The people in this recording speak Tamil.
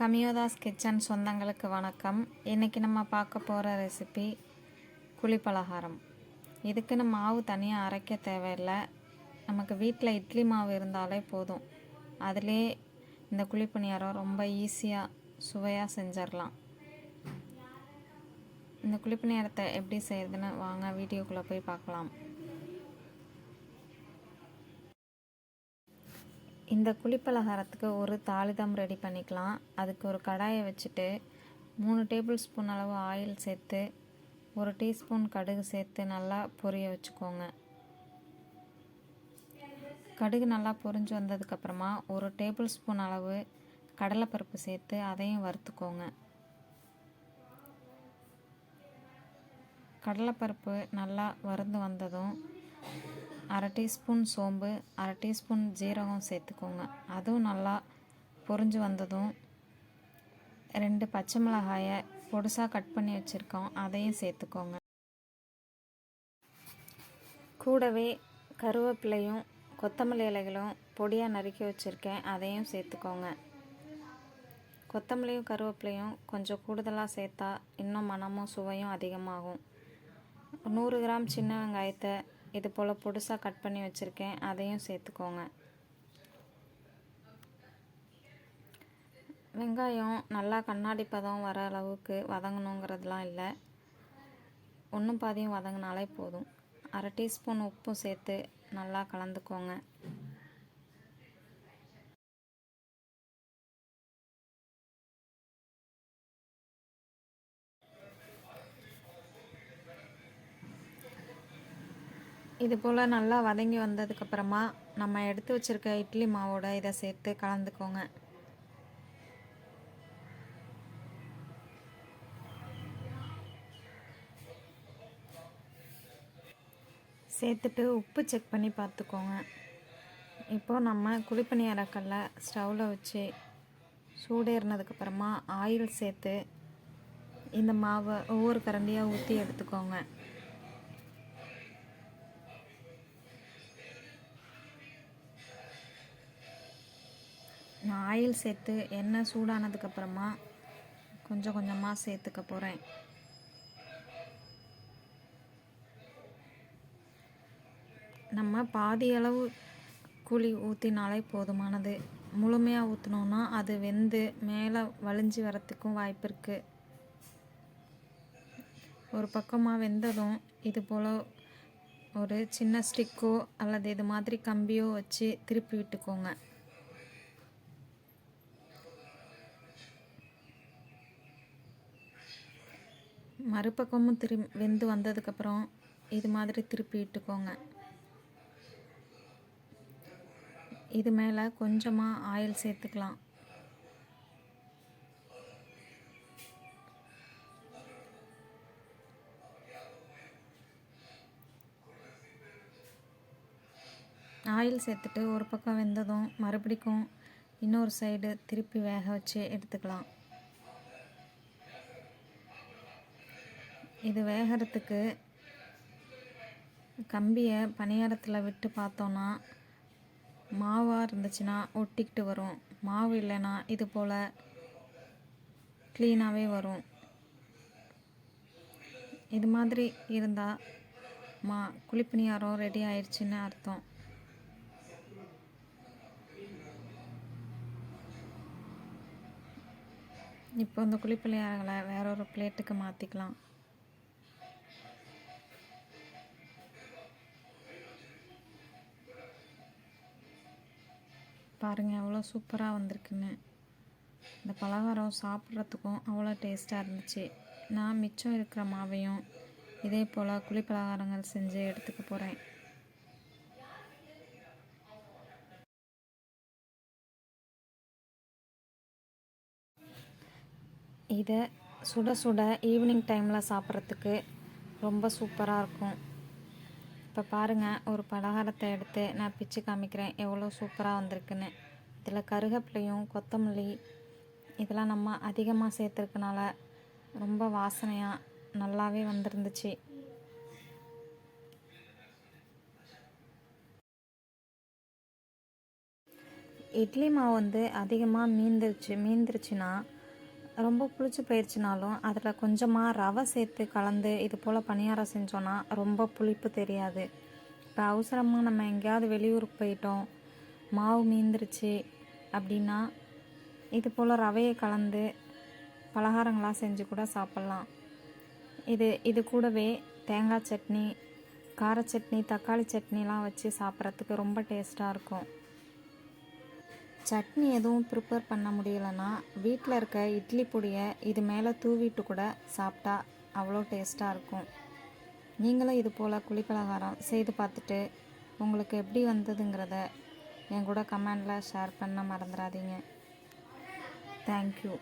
கமியோதாஸ் கிச்சன் சொந்தங்களுக்கு வணக்கம். இன்றைக்கி நம்ம பார்க்க போகிற ரெசிபி குழிப்பலகாரம் இதுக்குன்னு மாவு தனியாக அரைக்க தேவையில்லை. நமக்கு வீட்டில் இட்லி மாவு இருந்தாலே போதும். அதிலே இந்த குழிப்பணியாரம் ரொம்ப ஈஸியாக சுவையாக செஞ்சிடலாம். இந்த குழிப்பணியாரத்தை எப்படி செய்கிறதுன்னு வாங்க வீடியோக்குள்ளே போய் பார்க்கலாம். இந்த குழிப்பலகாரத்துக்கு ஒரு தாளிதம் ரெடி பண்ணிக்கலாம். அதுக்கு ஒரு கடாயை வச்சுட்டு மூணு டேபிள் ஸ்பூன் அளவு ஆயில் சேர்த்து ஒரு டீஸ்பூன் கடுகு சேர்த்து நல்லா பொரிய வச்சுக்கோங்க. கடுகு நல்லா பொரிஞ்சு வந்ததுக்கப்புறமா ஒரு டேபிள் ஸ்பூன் அளவு கடலைப்பருப்பு சேர்த்து அதையும் வறுத்துக்கோங்க. கடலைப்பருப்பு நல்லா வறுந்து வந்ததும் அரை டீஸ்பூன் சோம்பு அரை டீஸ்பூன் ஜீரகம் சேர்த்துக்கோங்க. அதுவும் நல்லா பொரிஞ்சு வந்ததும் ரெண்டு பச்சை மிளகாயை பொடுசாக கட் பண்ணி வச்சுருக்கோம். அதையும் சேர்த்துக்கோங்க. கூடவே கருவேப்பிலையும் கொத்தமல்லி இலைகளும் பொடியாக நறுக்கி வச்சுருக்கேன். அதையும் சேர்த்துக்கோங்க. கொத்தமல்லியும் கருவேப்பிலையும் கொஞ்சம் கூடுதலாக சேர்த்தா இன்னும் மனமும் சுவையும் அதிகமாகும். நூறு கிராம் சின்ன வெங்காயத்தை இது போல் பொடுசாக கட் பண்ணி வச்சுருக்கேன். அதையும் சேர்த்துக்கோங்க. வெங்காயம் நல்லா கண்ணாடி பதம் வர அளவுக்கு வதங்கணுங்கிறதுலாம் இல்லை. ஒன்றும் பாதியும் வதங்கினாலே போதும். அரை டீஸ்பூன் உப்பும் சேர்த்து நல்லா கலந்துக்கோங்க. இது போல் நல்லா வதங்கி வந்ததுக்கப்புறமா நம்ம எடுத்து வச்சுருக்க இட்லி மாவோட இதை சேர்த்து கலந்துக்கோங்க. சேர்த்துட்டு உப்பு செக் பண்ணி பார்த்துக்கோங்க. இப்போது நம்ம குழிப்பணியாரக்கல்ல ஸ்டவ்வில் வச்சு சூடேறினதுக்கப்புறமா ஆயில் சேர்த்து இந்த மாவை ஒவ்வொரு கரண்டியாக ஊற்றி எடுத்துக்கோங்க. நான் ஆயில் சேர்த்து எண்ணெய் சூடானதுக்கப்புறமா கொஞ்சம் கொஞ்சமாக சேர்த்துக்க போகிறேன் நம்ம பாதி அளவு கூலி ஊற்றினாலே போதுமானது. முழுமையாக ஊற்றினோன்னா அது வெந்து மேலே வலிஞ்சு வரத்துக்கும் வாய்ப்பு இருக்குது ஒரு பக்கமாக வெந்ததும் இது போல் ஒரு சின்ன ஸ்டிக்கோ அல்லது இது மாதிரி கம்பியோ வச்சு திருப்பி விட்டுக்கோங்க. மறுபக்கமும் திரு வெந்து வந்ததுக்கப்புறம் இது மாதிரி திருப்பி இட்டுக்கோங்க. இது மேலே கொஞ்சமாக ஆயில் சேர்த்துக்கலாம். ஆயில் சேர்த்துட்டு ஒரு பக்கம் வெந்ததும் மறுபடிக்கும் இன்னொரு சைடு திருப்பி வேக வச்சு எடுத்துக்கலாம். இது வேகிறதுக்கு கம்பியை பணியாரத்தில் விட்டு பார்த்தோன்னா மாவாக இருந்துச்சுன்னா ஒட்டிக்கிட்டு வரும். மாவு இல்லைன்னா இது போல் க்ளீனாகவே வரும். இது மாதிரி இருந்தால் மா குழிப்பணியாரம் ரெடி ஆயிடுச்சுன்னு அர்த்தம். இப்போ இந்த குழிப்பணியாரங்களை வேற ஒரு பிளேட்டுக்கு மாற்றிக்கலாம் பாருங்கள் எவ்வளோ சூப்பராக வந்திருக்குன்னு. இந்த பலகாரம் சாப்பிட்றதுக்கும் அவ்வளோ டேஸ்ட்டாக இருந்துச்சு. நான் மிச்சம் இருக்கிற மாவையும் இதே போல் குழி பலகாரங்கள் செஞ்சு எடுத்துக்க போகிறேன் இதை சுட சுட ஈவினிங் டைமில் சாப்பிட்றதுக்கு ரொம்ப சூப்பராக இருக்கும். இப்போ பாருங்கள் ஒரு பலகாரத்தை எடுத்து நான் பிச்சு காமிக்கிறேன். எவ்வளோ சூப்பராக வந்திருக்குன்னு. இதில் கருகப்பிலையும் கொத்தமல்லி இதெல்லாம் நம்ம அதிகமாக சேர்த்துருக்கனால ரொம்ப வாசனையாக நல்லாவே வந்துருந்துச்சு. இட்லி மாவு வந்து அதிகமாக மீந்துருச்சு மீந்துருச்சுன்னா ரொம்ப புளிச்சு போயிடுச்சுனாலும் அதில் கொஞ்சமாக ரவை சேர்த்து கலந்து இது போல் பணியாரம் செஞ்சோன்னா ரொம்ப புளிப்பு தெரியாது. இப்போ அவசரமாக நம்ம எங்கேயாவது வெளியூருக்கு போயிட்டோம் மாவு மீந்துருச்சு அப்படின்னா இது போல் ரவையை கலந்து பலகாரங்களாக செஞ்சு கூட சாப்பிட்லாம். இது இது கூடவே தேங்காய் சட்னி கார சட்னி தக்காளி சட்னிலாம் வச்சு சாப்பிட்றதுக்கு ரொம்ப டேஸ்ட்டாக இருக்கும். சட்னி எதுவும் ப்ரிப்பேர் பண்ண முடியலன்னா வீட்டில் இருக்க இட்லி பொடியை இது மேலே தூவிட்டு கூட சாப்பிட்டா அவ்வளோ டேஸ்ட்டாக இருக்கும். நீங்களும் இது போல் குழிப்பலகாரம் செய்து பார்த்துட்டு உங்களுக்கு எப்படி வந்ததுங்கிறத என் கூட கமெண்டில் ஷேர் பண்ண மறந்துடாதீங்க. தேங்க்யூ